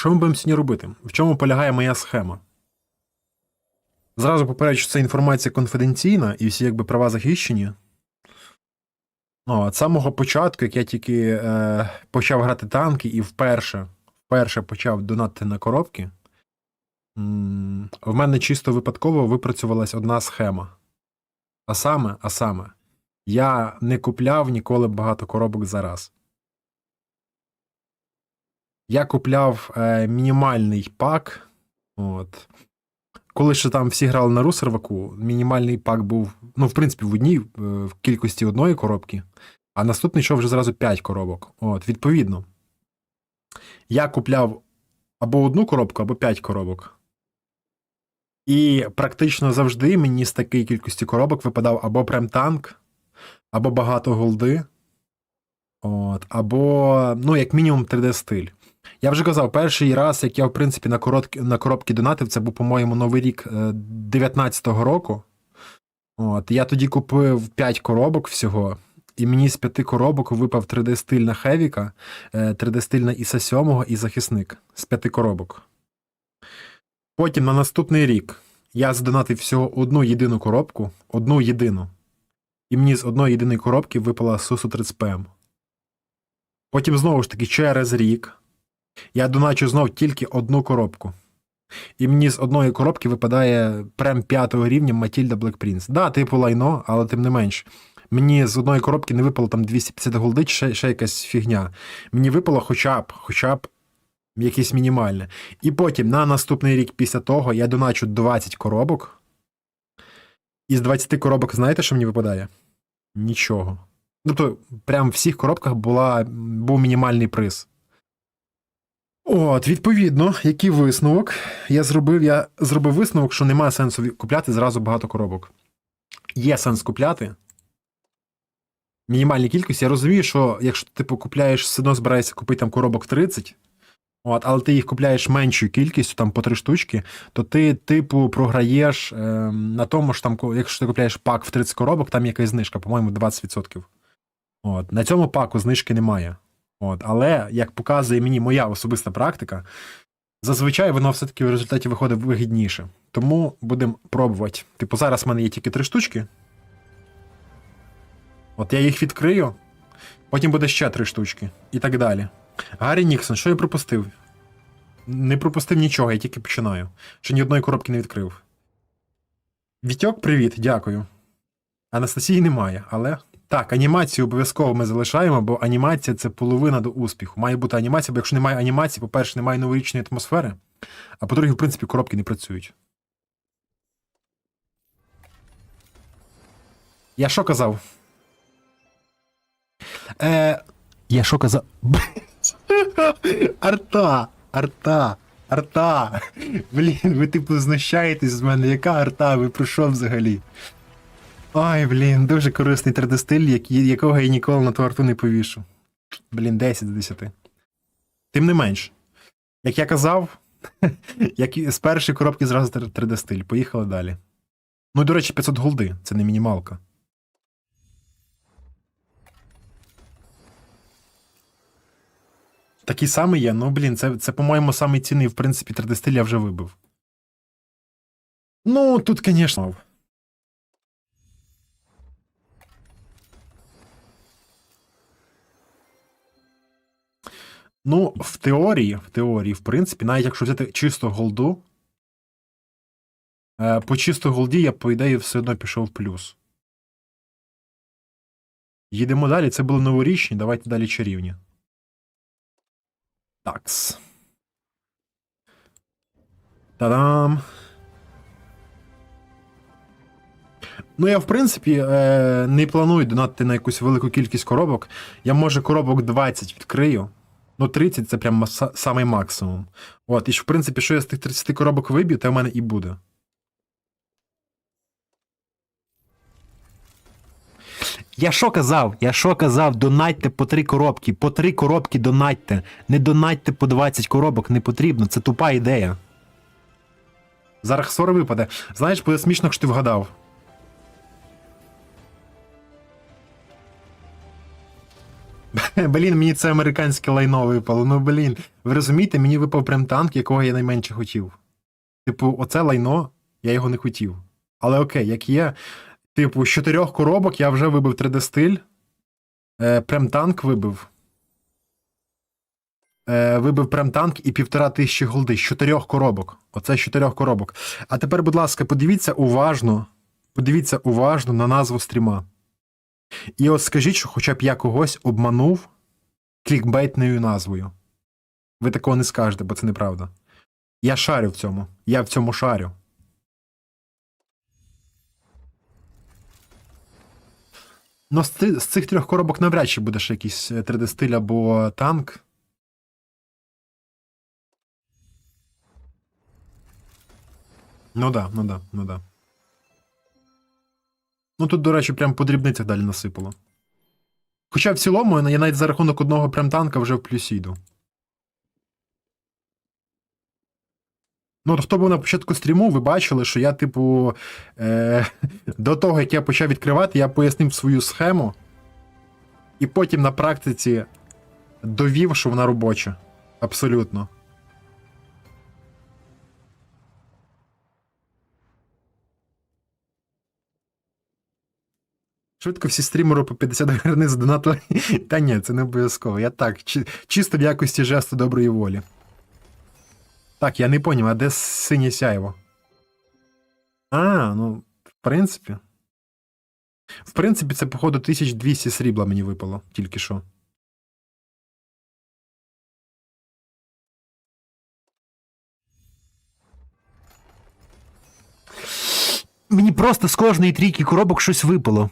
Що ми будемо сьогодні робити? В чому полягає моя схема? Зразу попереджу, що це інформація конфіденційна і всі якби права захищені. Ну, от самого початку, як я тільки е, почав грати танки і вперше, вперше почав донатити на коробки, в мене чисто випадково випрацювалась одна схема. А саме, а саме, я не купляв ніколи багато коробок за раз. Я купляв е, мінімальний пак. От. Коли ще там всі грали на русерваку, мінімальний пак був, ну, в принципі, в одній е, в кількості одної коробки, а наступний йшов вже зразу 5 коробок. От, відповідно, я купляв або одну коробку, або 5 коробок. І практично завжди мені з такої кількості коробок випадав або прем танк, або багато голди, от, або, ну, як мінімум, 3D-стиль. Я вже казав, перший раз, як я, в принципі, на короткі, на коробки донатив, це був, по-моєму, новий рік е, 19-го року. От, я тоді купив 5 коробок всього, і мені з 5 коробок випав 3D-стиль на Хевіка, 3D-стиль на Іса 7 і захисник з 5 коробок. Потім на наступний рік я задонатив всього одну єдину коробку, одну єдину. І мені з одної єдиної коробки випала Сусу 30 ПМ. Потім знову ж таки, через рік я доначу знов тільки одну коробку. І мені з одної коробки випадає прем п'ятого рівня Матільда Black Prince. Да, типу лайно, але тим не менш. Мені з одної коробки не випало там 250 голди, чи ще, ще якась фігня. Мені випало хоча б, хоча б якесь мінімальне. І потім на наступний рік після того я доначу 20 коробок. І з 20 коробок, знаєте, що мені випадає? Нічого. Тобто, прям в всіх коробках була, був мінімальний приз. От, відповідно, який висновок я зробив? Я зробив висновок, що немає сенсу купляти зразу багато коробок. Є сенс купляти. Мінімальній кількості. Я розумію, що якщо ти типу, купляєш, все одно збираєшся купити там коробок 30, от, але ти їх купляєш меншою кількістю, там по три штучки, то ти, типу, програєш е, на тому ж там, якщо ти купляєш пак в 30 коробок, там якась знижка, по-моєму, 20%. От. На цьому паку знижки немає. От, але, як показує мені моя особиста практика, зазвичай воно все-таки в результаті виходить вигідніше. Тому будемо пробувати. Типу, зараз в мене є тільки три штучки. От я їх відкрию, потім буде ще три штучки. І так далі. Гаррі Ніксон, що я пропустив? Не пропустив нічого, я тільки починаю. Ще ні одної коробки не відкрив. Вітьок, привіт, дякую. Анастасії немає, але. Так, анімацію обов'язково ми залишаємо, бо анімація це половина до успіху. Має бути анімація, бо якщо немає анімації, по-перше, немає новорічної атмосфери, а по-друге, в принципі, коробки не працюють. Я що казав? Е, я що казав? Арта! Арта! Арта! Блін, ви типу знущаєтесь з мене. Яка арта? Ви про що взагалі? Ой, блін, дуже корисний 3D-стиль, якого я ніколи на ту арту не повішу. Блін, 10 з 10. Тим не менш, як я казав, як з першої коробки зразу 3D-стиль. Поїхали далі. Ну, до речі, 500 голди, це не мінімалка. Такий самий є, ну блін, це, це по-моєму, самий цінний, в принципі, 3D-стиль я вже вибив. Ну, тут, звісно. Ну, в теорії, в теорії, в принципі, навіть якщо взяти чисто голду, е, по чисто голді я, по ідеї, все одно пішов в плюс. Їдемо далі. Це були новорічні, давайте далі чарівні. Такс. Та-дам! Ну, я, в принципі, е, не планую донатити на якусь велику кількість коробок. Я, може, коробок 20 відкрию. Ну, 30 це прям маса- самий максимум. От, і ж, в принципі, що я з тих 30 коробок виб'ю, те в мене і буде. Я що казав? Я що казав? Донатьте по три коробки. По три коробки донатьте. Не донатьте по 20 коробок, не потрібно. Це тупа ідея. Зараз хсор випаде. Знаєш, буде смішно, якщо ти вгадав. Блін, мені це американське лайно випало. Ну блін. Ви розумієте, мені випав прям танк, якого я найменше хотів. Типу, оце лайно, я його не хотів. Але окей, як є. Типу, з чотирьох коробок я вже вибив 3D стиль. Е, прем танк вибив. Е, вибив прем танк і півтора тисячі голди з чотирьох коробок. Оце з чотирьох коробок. А тепер, будь ласка, подивіться уважно. Подивіться уважно на назву стріма. І от скажіть, що хоча б я когось обманув клікбейтною назвою. Ви такого не скажете, бо це неправда. Я шарю в цьому. Я в цьому шарю. Ну, з, цих трьох коробок навряд чи буде ще якийсь 3D-стиль або танк. Ну да, ну да, ну да. Ну тут, до речі, прям по дрібницях далі насипало. Хоча в цілому я навіть за рахунок одного прям танка вже в плюсі йду. Ну, хто був на початку стріму, ви бачили, що я, типу, е- до того, як я почав відкривати, я пояснив свою схему. І потім на практиці довів, що вона робоча. Абсолютно. Швидко всі стрімери по 50 гривень задонатили. Та ні, це не обов'язково. Я так, чи- чисто в якості жесту доброї волі. Так, я не поняв, а де синє сяйво? А, ну, в принципі. В принципі, це, походу, 1200 срібла мені випало тільки що. Мені просто з кожної трійки коробок щось випало.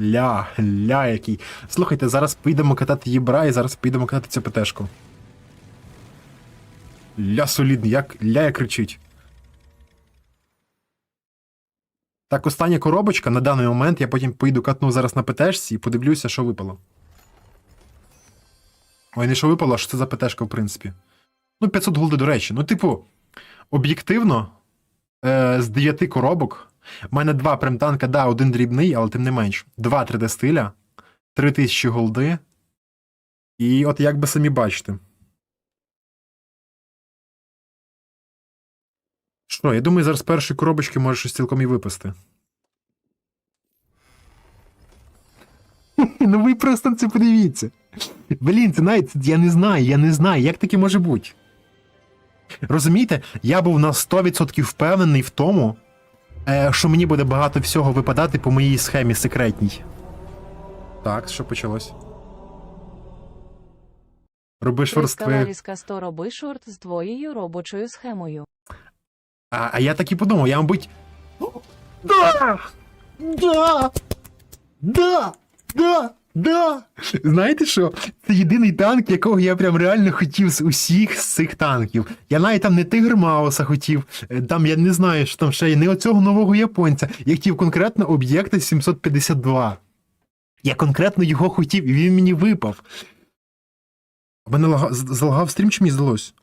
Ля, ля який. Слухайте, зараз підемо катати їбра і зараз підемо катати цю ПТшку. Ля солідний, як ля як кричить. Так, остання коробочка на даний момент, я потім поїду катну зараз на ПТшці і подивлюся, що випало. Ой, не що випало, а що це за ПТшка, в принципі. Ну, 500 голди, до речі. Ну, типу, об'єктивно, е, з 9 коробок. У мене два прем-танка, да, один дрібний, але тим не менш. Два 3D стиля, 3000 голди. І от як би самі бачите. Що, я думаю, зараз з першої коробочки може щось цілком і випасти. Ну ви просто це подивіться. Блін, це навіть я не знаю, я не знаю, як таке може бути. Розумієте, я був на 100% впевнений в тому, що мені буде багато всього випадати по моїй схемі секретній. Так, що почалось? Роби. Скаларіска 100 роби шорт з твоєю робочою схемою. А, а я так і подумав, я, мабуть. Да! Да! Да! Да! Да! Знаєте що? Це єдиний танк, якого я прям реально хотів з усіх з цих танків. Я навіть там не Тигр Мауса хотів, е, там я не знаю, що там ще є, не оцього нового японця. Я хотів конкретно об'єкта 752. Я конкретно його хотів, і він мені випав. А мене лага... залагав стрім, чи мені здалось?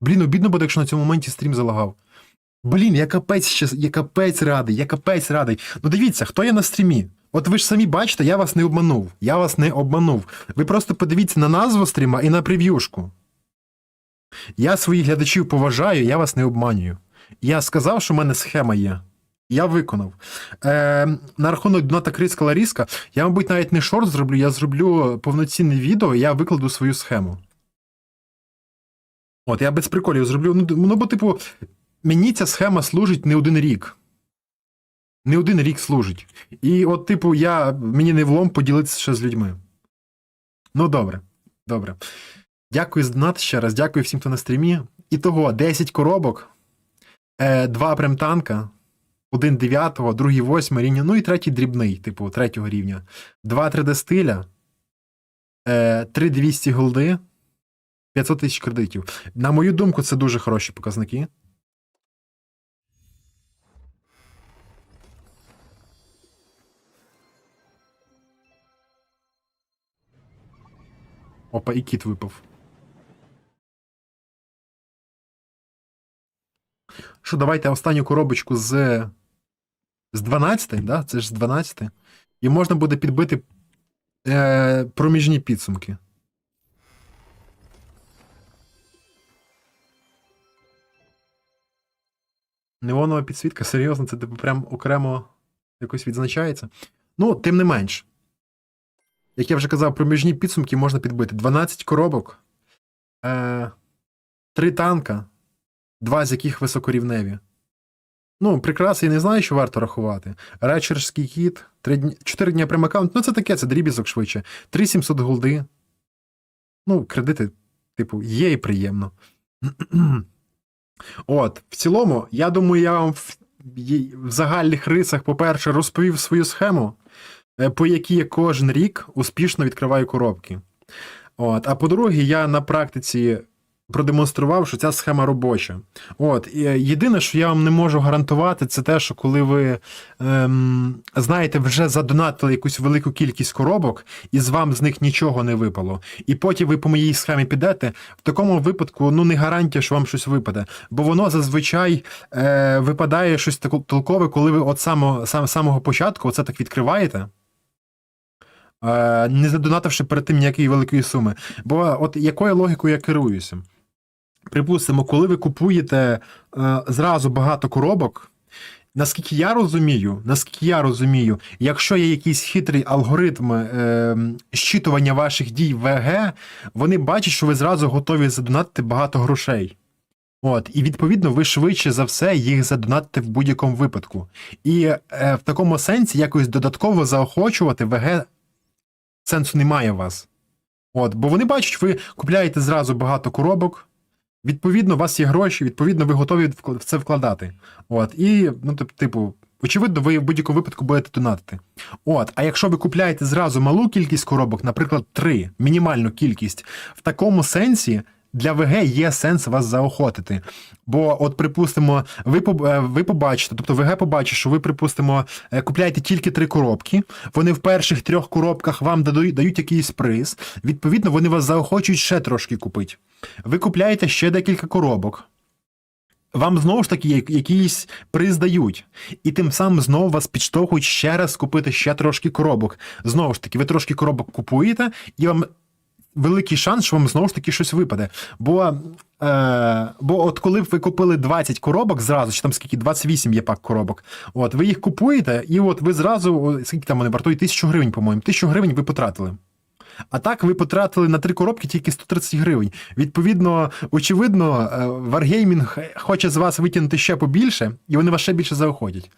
Блін, обідно буде, якщо на цьому моменті стрім залагав. Блін, я капець я капець радий, я капець радий. Ну дивіться, хто є на стрімі? От ви ж самі бачите, я вас не обманув. Я вас не обманув. Ви просто подивіться на назву стріма і на прев'юшку. Я своїх глядачів поважаю, я вас не обманюю. Я сказав, що в мене схема є. Я виконав. Е, на рахунок Доната Криска Ларіска, я, мабуть, навіть не шорт зроблю, я зроблю повноцінне відео, я викладу свою схему. От, я без приколів зроблю. Ну, ну бо, типу, мені ця схема служить не один рік. Не один рік служить. І от, типу, я, мені не влом поділитися ще з людьми. Ну, добре, добре. Дякую за донат ще раз, дякую всім, хто на стрімі. І того 10 коробок, е, два прем-танка, один 9, другий 8 рівня, ну і третій дрібний, типу, третього рівня. Два 3D стиля, е, 3200 голди, 500 тисяч кредитів. На мою думку, це дуже хороші показники. Опа, і кіт випав. Що, давайте останню коробочку з З 12, да? Це ж з 12. І можна буде підбити е, проміжні підсумки. Неонова підсвітка, серйозно, це типу прям окремо якось відзначається. Ну, тим не менш. Як я вже казав, проміжні підсумки можна підбити. 12 коробок, е, 3 танка, два з яких високорівневі. Ну, прикраси я не знаю, що варто рахувати. Речерський кіт, 3 дні, 4 дні прем-аккаунт, ну це таке, це дрібізок швидше. 3700 голди. Ну, кредити, типу, є і приємно. От, в цілому, я думаю, я вам в, в загальних рисах, по-перше, розповів свою схему, е, по якій я кожен рік успішно відкриваю коробки. От, а по-друге, я на практиці продемонстрував, що ця схема робоча. От, е, єдине, що я вам не можу гарантувати, це те, що коли ви ем, знаєте, вже задонатили якусь велику кількість коробок, і з вам з них нічого не випало. І потім ви по моїй схемі підете. В такому випадку ну не гарантія, що вам щось випаде. Бо воно зазвичай е, випадає щось толкове, коли ви от само, сам, самого початку оце так відкриваєте. Е, не задонативши перед тим ніякої великої суми. Бо от якою логікою я керуюся? Припустимо, коли ви купуєте е, зразу багато коробок, наскільки я розумію, наскільки я розумію, якщо є якийсь хитрий алгоритм е, щитування ваших дій ВГ, вони бачать, що ви зразу готові задонатити багато грошей. От, і відповідно, ви швидше за все їх задонатите в будь-якому випадку. І е, в такому сенсі якось додатково заохочувати ВГ сенсу немає у вас. От, бо вони бачать, ви купляєте зразу багато коробок, відповідно, у вас є гроші, відповідно, ви готові в це вкладати. От, і, ну, тип- типу, очевидно, ви в будь-якому випадку будете донатити. От, а якщо ви купляєте зразу малу кількість коробок, наприклад, три, мінімальну кількість, в такому сенсі. Для ВГ є сенс вас заохотити. Бо, от, припустимо, ви, е, ви побачите, тобто ВГ побачить, що ви, припустимо, е, купляєте тільки три коробки, вони в перших трьох коробках вам дають, дають якийсь приз. Відповідно, вони вас заохочують ще трошки купити. Ви купляєте ще декілька коробок. Вам знову ж таки якийсь приз дають. І тим самим знову вас підштовхують ще раз купити ще трошки коробок. Знову ж таки, ви трошки коробок купуєте, і вам великий шанс, що вам знову ж таки щось випаде. Бо, е, бо от коли б ви купили 20 коробок зразу, чи там скільки 28 є пак коробок, от ви їх купуєте, і от ви зразу, скільки там вони вартують, 1000 гривень, по-моєму, 1000 гривень ви потратили. А так ви потратили на три коробки тільки 130 гривень. Відповідно, очевидно, е, Wargaming хоче з вас витягнути ще побільше, і вони вас ще більше заохотять.